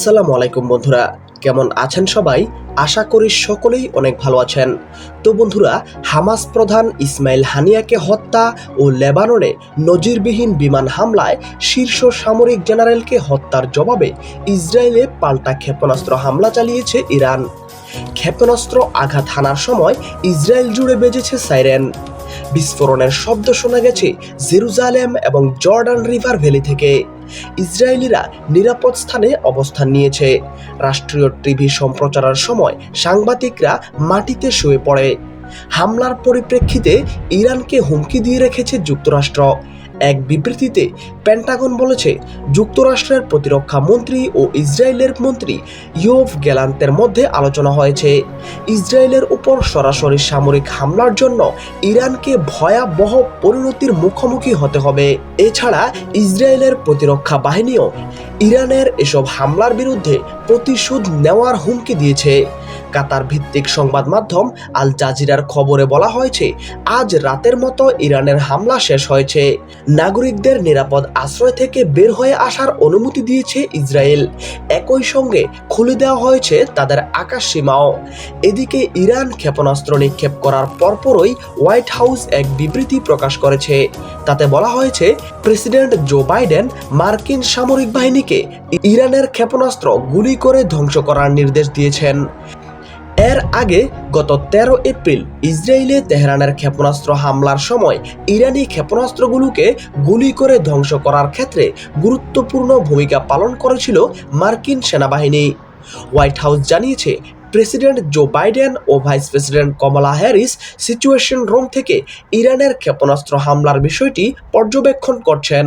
আসসালামু আলাইকুম বন্ধুরা, কেমন আছেন সবাই? আশা করি সকলেই অনেক ভালো আছেন। তো বন্ধুরা, হামাস প্রধান ইসমাইল হানিয়াকে হত্যা ও লেবাননে নজিরবিহীন বিমান হামলায় শীর্ষ সামরিক জেনারেলকে হত্যার জবাবে ইসরায়েলে পাল্টা ক্ষেপণাস্ত্র হামলা চালিয়েছে ইরান। ক্ষেপণাস্ত্র আঘাত হানার সময় ইসরায়েল জুড়ে বেজেছে সাইরেন। বিস্ফোরণের শব্দ শোনা গেছে জেরুজালেম এবং জর্ডান রিভার ভ্যালি থেকে। ইসরায়েলিরা নিরাপদ স্থানে অবস্থান নিয়েছে। রাষ্ট্রীয় টিভি সম্প্রচারের সময় সাংবাদিকরা মাটিতে শুয়ে পড়ে। হামলার পরিপ্রেক্ষিতে ইরানকে হুমকি দিয়ে রেখেছে যুক্তরাষ্ট্র। এক বিবৃতিতে পেন্টাগন বলেছে, যুক্তরাষ্ট্রের প্রতিরক্ষা মন্ত্রী ও ইসরায়েলের মন্ত্রী ইয়োভ গ্যালান্তের মধ্যে আলোচনা হয়েছে। ইসরায়েলের উপর সরাসরি সামরিক হামলার জন্য ইরানকে ভয়াবহ পরিণতির মুখোমুখি হতে হবে। এছাড়া ইসরায়েলের প্রতিরক্ষা বাহিনীও ইরানের এসব হামলার বিরুদ্ধে প্রতিশোধ নেওয়ার হুমকি দিয়েছে। কাতার ভিত্তিক সংবাদ মাধ্যম আল জাজিরার খবরে বলা হয়েছে, আজ রাতের মতো ইরানের হামলা শেষ হয়েছে। নাগরিকদের নিরাপদ আশ্রয় থেকে বের হয়ে আসার অনুমতি দিয়েছে ইসরায়েল। একই সঙ্গে খুলে দেওয়া হয়েছে তাদের আকাশ সীমাও। এদিকে ইরান ক্ষেপণাস্ত্র নিক্ষেপ করার পরপরই হোয়াইট হাউস এক বিবৃতি প্রকাশ করেছে। তাতে বলা হয়েছে, প্রেসিডেন্ট জো বাইডেন মার্কিন সামরিক বাহিনীকে ইরানের ক্ষেপণাস্ত্র গুলি করে ধ্বংস করার নির্দেশ দিয়েছেন। এর আগে গত তেরো এপ্রিল ইসরায়েলে তেহরানের ক্ষেপণাস্ত্র হামলার সময় ইরানি ক্ষেপণাস্ত্রগুলোকে গুলি করে ধ্বংস করার ক্ষেত্রে গুরুত্বপূর্ণ ভূমিকা পালন করেছিল মার্কিন সেনাবাহিনী। হোয়াইট হাউস জানিয়েছে, প্রেসিডেন্ট জো বাইডেন ও vice president Kamala Harris situation room থেকে ইরানের ক্ষেপণাস্ত্র হামলার বিষয়টি পর্যবেক্ষণ করছেন।